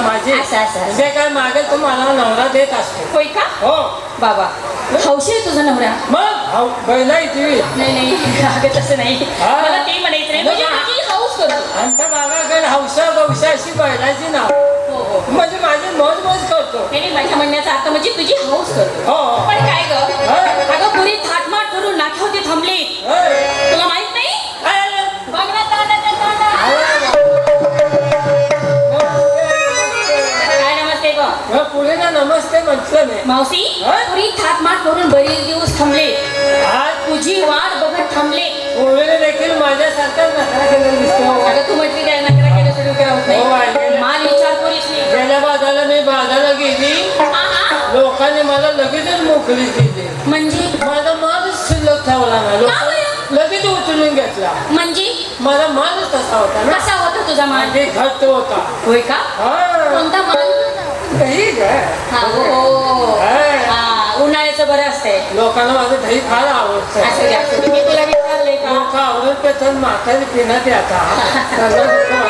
पुरवतो ना माझी. असं, असं, असं. म्हणजे काय मागेल तो मला नवरा देत असतो. होय का? हो. बाबा हौशी आहे तुझा नवरा? मग? हौ टीव्ही नाही नाही अगं तसं नाही. हा. मला ते म्हणायचं नाही. म्हणजे हौस करतो आमच्या हौसा गौशा अशी बैलाची नाव. हो हो. म्हणजे माझी मौज मौज करतो. नाही नाही, माझ्या म्हणण्याचा अर्थ म्हणजे तुझी हौस करतो हो पण काय ग? हा. अगं पुरी थाटमाट करून नाक्यावरती थांबली. होय. तुला ना नमस्ते म्हटलं मी. मावशी हा? पुरी थाटमाट करून बरेच दिवस थांबले. आज? तुझी वाट बघत थांबले. पुढे देखील माझ्यासारखा नखरा केलेला दिसतो. अगं तू म्हटली काय नकरा केलं होत हो, नाही ऐकलं. माल विचार करीस नाही. गेल्या बाजाला मी बाजाराला गेली. हा, हा. लोकांनी मला लगेचच मोकळी केली. म्हणजे? माझा मालच शिल्लक ठेवला ना का लोक बरं? लगेच उचलून घेतला. म्हणजे? माझा मालच तसा होता ना. कसा होता तुझा माल? माझे घट्ट होता. होय का? हा. कोणता माल? दही. हा उन्हाळ्याचं बरं असतंय. लोकांना माझं दही फार आवडतं. असं. मी तुला विचारलंय का? लोक आवडत ते तर म्हातारी पिण्यात येतात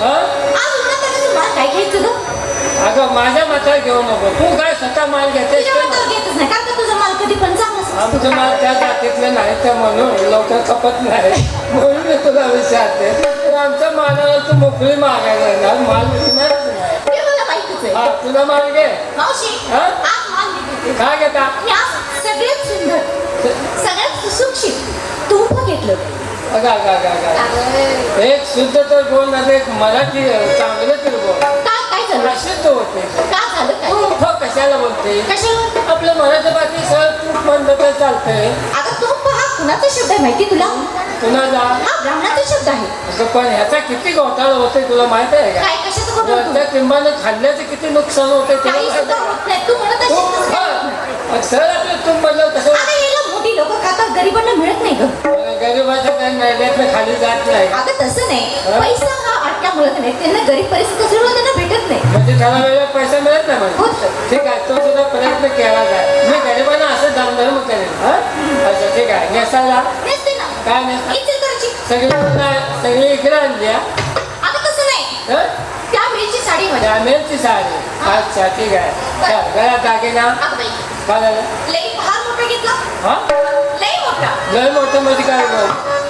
आज उन्हात आलं तर मला काय घ्यायचं ग अगं माझ्या मात्र घेऊ नको. तू काय स्वतः माल घेतेस तुझ्या ते मतावर घेतच नाही कारण का तुझा माल कधी पण चांगला असतो. आमचं माल त्या जातीतलं नाही तर म्हणून लवकर खपत नाही. म्हणून मी तुला विचारते. तर आमच्या मालाला तू मोकळी मागायला येणार माल विकणारच नाही ते मला माहितीच आहे हा तुला माल घे. मावशी हा? आज माल मी घेते काय घेता? मी आज सगळ्यात सुंदर सगळ्यात सुशिक्षित तूप घेतलं. अगं अगं अगं अगं. एक शुद्ध तर बोल ना एक मराठी चांगलं तर बोल. का काय झालं? अशुद्ध होते. का झालं काय? तू कशाला बोलते? आपलं मराठी बाकी सहज तूप म्हणलं तर चालतंय कुणाचा शब्द आहे माहिती तुला? हा ब्राह्मणाचा शब्द आहे. असं पण ह्याचा किती घोटाळा होतोय तुला माहीत आहे का? काय कशाचं खोटं खाल्ल्याचं किती नुकसान होते काही सुद्धा होत नाही. तू म्हणत असेल सर आपलं तूप म्हणलं अगं याला मोठी लोक खातात गरिबांना मिळत नाही ग. काही मेल्यातनं खाली जात नाही. अगं तसं नाही. पैसा हा अडल्यामुळे नाही त्यांना गरीब परिस्थिती असल्यामुळे त्यांना भेटत नाही. म्हणजे त्याला वेळेला पैसा मिळत नाही म्हणजे ठीक आहे तो सुद्धा प्रयत्न केला जाय. मी गरिबांना असं दामधर्म करेन. हा? अच्छा ठीक आहे. नेसायला? नसते ना. काय नेसा? इचलकरंजी. सगळी सगळी इकडे आणली हा? अगं तसं नाही. हं? त्या वेळची साडी जामेलची साडी. अच्छा ठीक आहे. चल, गळ्यात दागिना. अगं बाई. काय झालं लई फार मोठा घेतला. हा? लई मोठा लय मोठं म्हणजे काय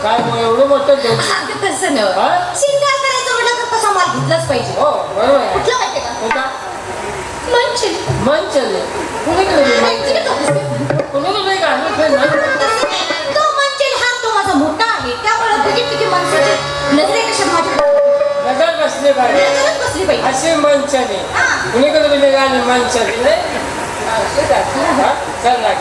काय मग एवढं मोठं देऊ अगं तसं नव्ह हा? शिंगार करायचं म्हटलं तर तसा माल घेतलाच पाहिजे हो बरोबर आहे कुठला माहितीये का होता मंचिल मन चले कुणीकडे गेली? मंचिल तो दिसते. कुणीकडे नाही का? आम्ही फिरणार. तसं नाही. तो मंचिल हा तो माझा मोठा आहे त्यामुळे बघितली की माणसाची नजरे कशा माझ्या नजर बसली पाहिजे नजरच बसली पाहिजे अशी मंचली हा. कुणीकडे निघाली मंचली नाही असं जातं. हा? चल ना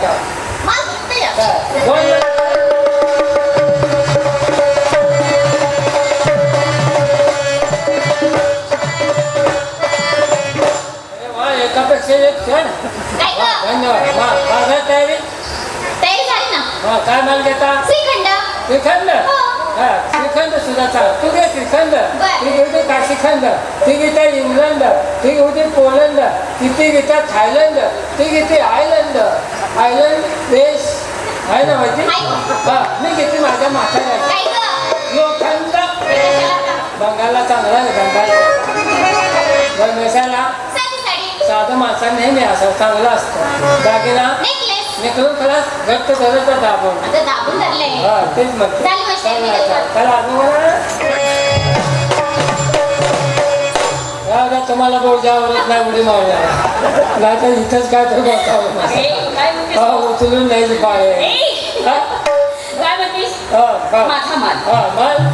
काय वा, धन्यवाद तयारी काय माल घेता श्रीखंड श्रीखंड हा श्रीखंड सुद्धा चाल तू घे श्रीखंड ती घेते काशीखंड ती घेते इंग्लंड ती घेते पोलंड ती ती घेते थायलंड ती घेते आयलंड आयलंड आहे ना माहिती? आहे हा मी घेते माझ्या म्हाताऱ्या लोखंड चांगला आहे गंगाल बरं साधं माणसा नेहमी असं चांगलं असतं. दागिना नेकलेस निकलून खलास घट्ट धरत दाबून. हा तेच म्हणते झाली गोष्ट आहे, मी चला, अजून द्या, तुम्हाला बोर्जावरच नाही उडी मारणार. नाही तर इथंच काय तर बसावं काय हा? उचलून नाही हा? काय म्हणतेस.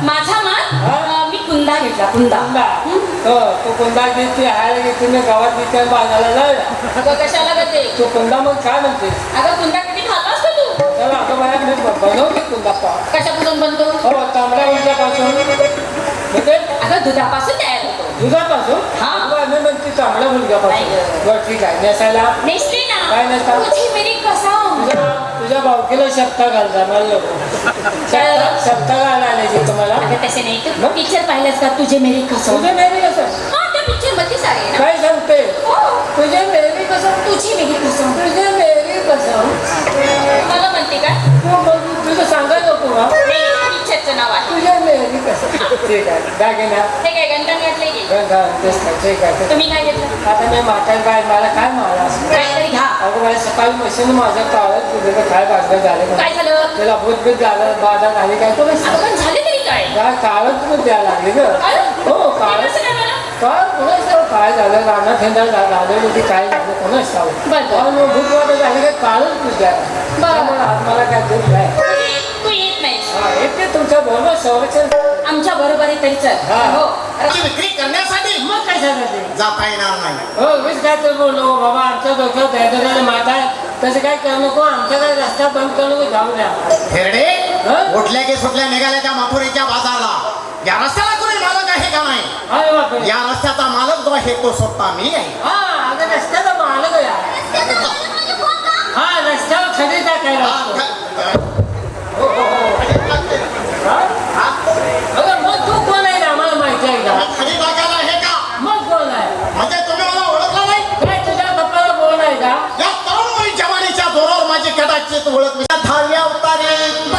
माझा? अं, मी कुंदा घेतला कुंदा. हो तू कुंदा घेतली हायला घेतली मी गावात घेतली बाजारला जायला कशाला तू कुंदा मग काय अगं कुंदा कधी खाल्लास का तू? चला आता मला बनवते कुंदा कशापासून बनतो? हो तांबड्या उंच्यापासून म्हणजे? अगं दुधापासून तयार होतो. दुधापासून? हा. मी म्हणते चांगल्या मुलग्यापासून नाही गं. बरं ठीक आहे नेसायला. नेसले ना. काय नेसता? तुझ्या भावकीला शब्दा घालता मला झालं? शब्दा घालायला आणायची तुम्हाला? अगं तसे नाही तू? पिक्चर पाहिलंस का? तुझे मेरी कसम तुझे मेरी कसं? हा त्या पिक्चरमध्ये सारे ना. काय सांगते? हो. तुझे मेरी कसं? तुझी मेरी कसम तुझे मेरी कसं? मला म्हणते का? तू तुझं सांगायला नको का नाही पिक्चरचं नाव आहे. तुझे मेरी कसं? ठीक आहे. दागिना हे काय गंधन घातले गंगा तेच काय ठीक आहे. तुम्ही काय घेतलं? आता मी म्हातारी बाय मला काय मारा असं? मला सकाळी मशीन माझं काळच तुझं काय बांधलं झालं काय झालं? त्याला भूतभीत झालं बाधा झाली काय तो पण झाले तरी काय? काळच तुम्ही द्यायला लागली ग? हो काळच. कसं काय कोणाच झालं रानात हेंदा झालं होती काय झालं? कोणाच. आणि मग भूतवाद झाली काय काळच तू द्या मला काय दुःख नाही तू- तू येत हा येते तुमच्या बरोबर संरक्षण. आमच्या बरोबर आहे तरी चल. हा. ती विक्री करण्यासाठी कशासाठी जाता येणार नाही हो मीच काय तर बोललो बाबा आमच्या डोक्यात दहदराने माता तसं काय करू नको आमचा काय रस्ता बंद करू नको जाऊ द्या हेरडे हं? उठल्या की सुटल्या निघाल्या त्या मथुरेच्या बाजारला या रस्त्याला कोणी मालक आहे का नाही अरे बापरे या रस्त्याचा मालक जो आहे तो स्वतः मी आहे हा अगं रस्त्याचा मालक आहे हा. हा रस्त्यावर खडी टाकायला असतो. हो, हो, हो. हा मग तू कोण आहे रे? आम्हाला माहिती आहे का खाली टाकायला आहे का मग कोण आहे म्हणजे तुम्ही मला ओळखला नाही काय तुझ्या कपाला कोण आहे का या तरुण जवानीच्या जोरावर माझी कदाचित ओळख नाही. दहाव्या अवतारी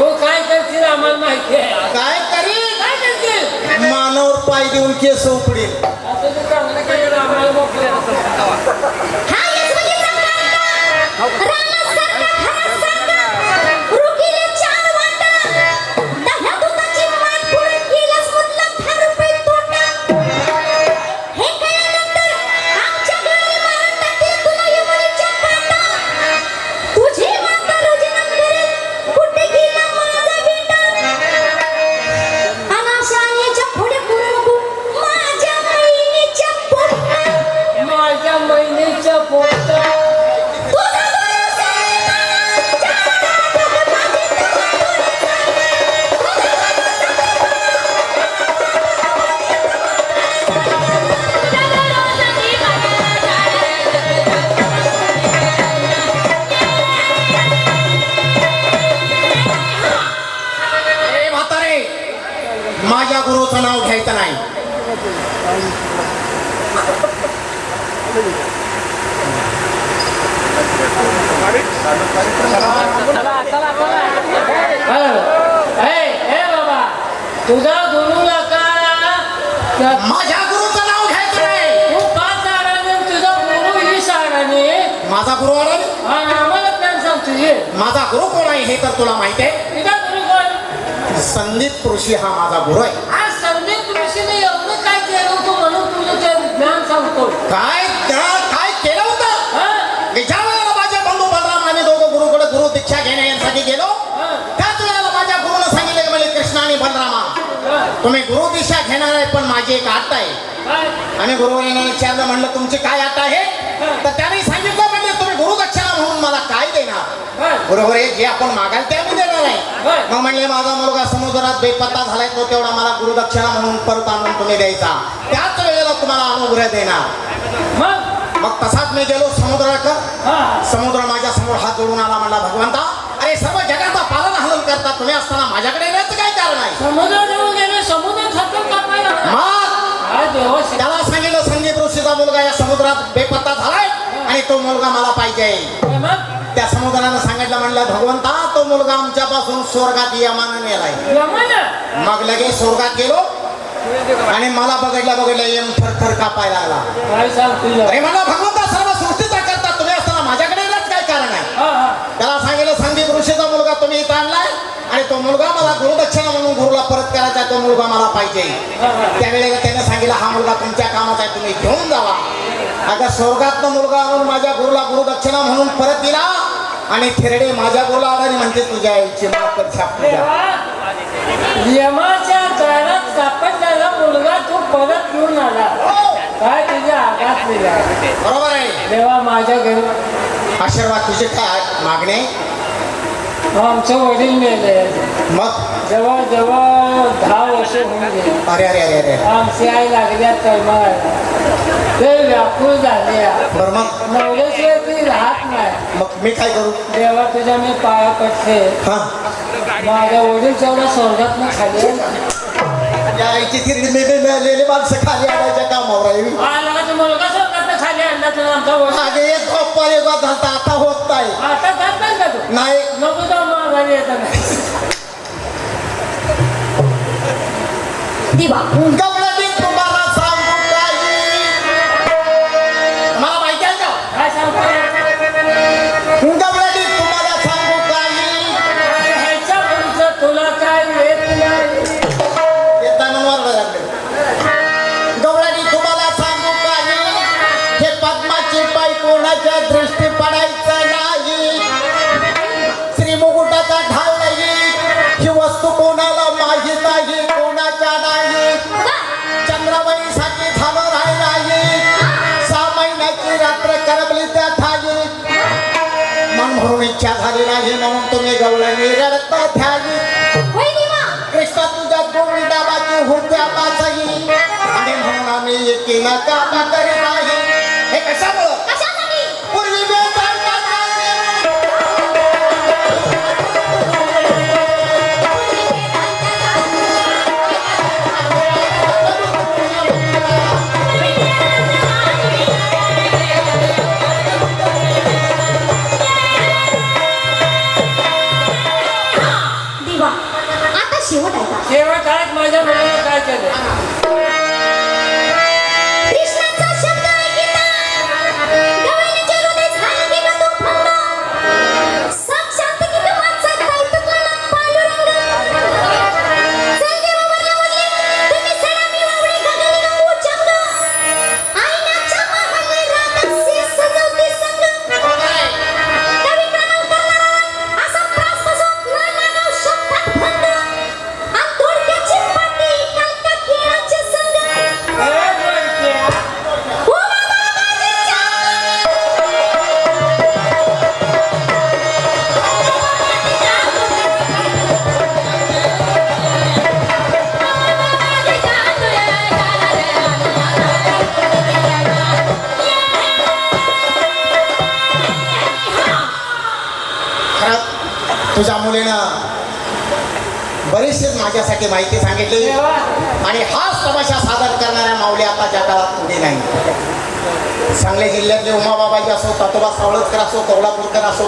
तू काय करशील आम्हाला माहिती आहे? काय करीन काय करशील? मानवर पाय देऊन केस उपडील असं तू चांगलं केलं आम्हाला मोकळं हा रानासारखा बाबा तुझा गुरु नका माझ्या गुरुचं नाव घ्यायचं नाही तू पाच झाडाने तुझा गुरु ही झाडाने माझा गुरु आला आम्हाला सांग तुझे माझा गुरु कोण आहे हे तर तुला माहिती आहे. तुझा गुरु कोण संदीप कृषी हा माझा गुरु आहे. काय काय केलं होतं ज्या वेळेला माझे बंधू बलराम आम्ही दोघं गुरुकडे गुरु दीक्षा घेण्यासाठी गेलो? त्याच वेळेला माझ्या गुरुनं सांगितलं की म्हणजे कृष्ण आणि बलरामा? तुम्ही गुरु दीक्षा घेणार आहे पण माझी एक आट आहे? आणि गुरुवारीने विचारलं म्हणलं तुमची काय आट आहे तर त्याने सांगितलं म्हणजे तुम्ही गुरुदक्षिणा म्हणून मला काय देणार? बरोबर आहे जे आपण मागाल ते आम्ही. मग म्हणले माझा मुलगा समुद्रात बेपत्ता झालाय तो तेवढा मला गुरुदक्षिणा म्हणून परत आणून तुम्ही द्यायचा. त्याच वेळेला तुम्हाला अनुग्रह देणार. मग? मग तसाच मी गेलो समुद्राकडं. हा. समुद्र माझ्यासमोर हात जोडून आला म्हणला भगवंता अरे सर्व जगाचा पालन हलन करता तुम्ही असताना माझ्याकडे येण्याचं काय कारण आहे? त्याला सांगितलं संदीप ऋषीचा मुलगा या समुद्रात बेपत्ता झालाय आणि तो मुलगा मला पाहिजे. त्या समुद्रानं सांगितलं म्हणलं भगवंता तो मुलगा आमच्यापासून स्वर्गात यमानं नेलाय जमाना मग लगेच स्वर्गात गेलो आणि मला बघितलं बघितलं यम थर थर कापायला तुझं? अरे भगवंता सर्व सृष्टीचा करता तुम्ही असताना माझ्याकडे काय कारण आहे? त्याला सांगितलं संदीप ऋषीचा मुलगा तुम्ही इथं आणलाय आणि तो मुलगा मला गुरुदक्षिणा म्हणून गुरुला परत करायचा तो मुलगा मला पाहिजे. त्यावेळेला त्याने सांगितलं हा मुलगा तुमच्या कामाचा आहे तुम्ही घेऊन जावा. अगं स्वर्गातनं मुलगा आणून माझ्या गुरुला गुरुदक्षिणा म्हणून परत दिला आणि थिरडे माझ्या गुरुला आला म्हणजे तुझ्या आईची छापली देवा यमाच्या दारात सापडलेला मुलगा तू परत घेऊन आला. काय तुझ्या आघात दिला बरोबर आहे. देवा माझ्या घरी आशीर्वाद तुझे काय? मागणे? आमचं वडील मेले मग? जवळ जवळ दहा वर्ष होऊन गेले. अरे अरे अरे अरे. आमची आई लागल्या तळमळायला ते व्याकुळ झाले. बरं मग? नवल्याशिवाय ती राहत नाही. मग मी काय करू? देवा तुझ्या मी पाया पडते. हा. माझ्या वडील तेवढा स्वर्गात ना खाली. या आईची थिरडी मी मी मिळालेली माणसं खाली आणायच्या कामावर आहे. तो मुलगा स्वर्गात खाली आणला तुला आमचा वडील? मागे एक गप्पा एक आता होत नाही. आता जात नाही का तू? नाही. नको जाऊ माघारी येत नाही दिवा गवळणी तुम्हाला माझ्यासाठी माहिती सांगितली. आणि हाच तमाशा सादर करणाऱ्या माऊली आता जगाला पुढे नाही. सांगली जिल्ह्यातले उमाबाबाजी असो तातोबा सावळतकर असो कवळापूरकर असो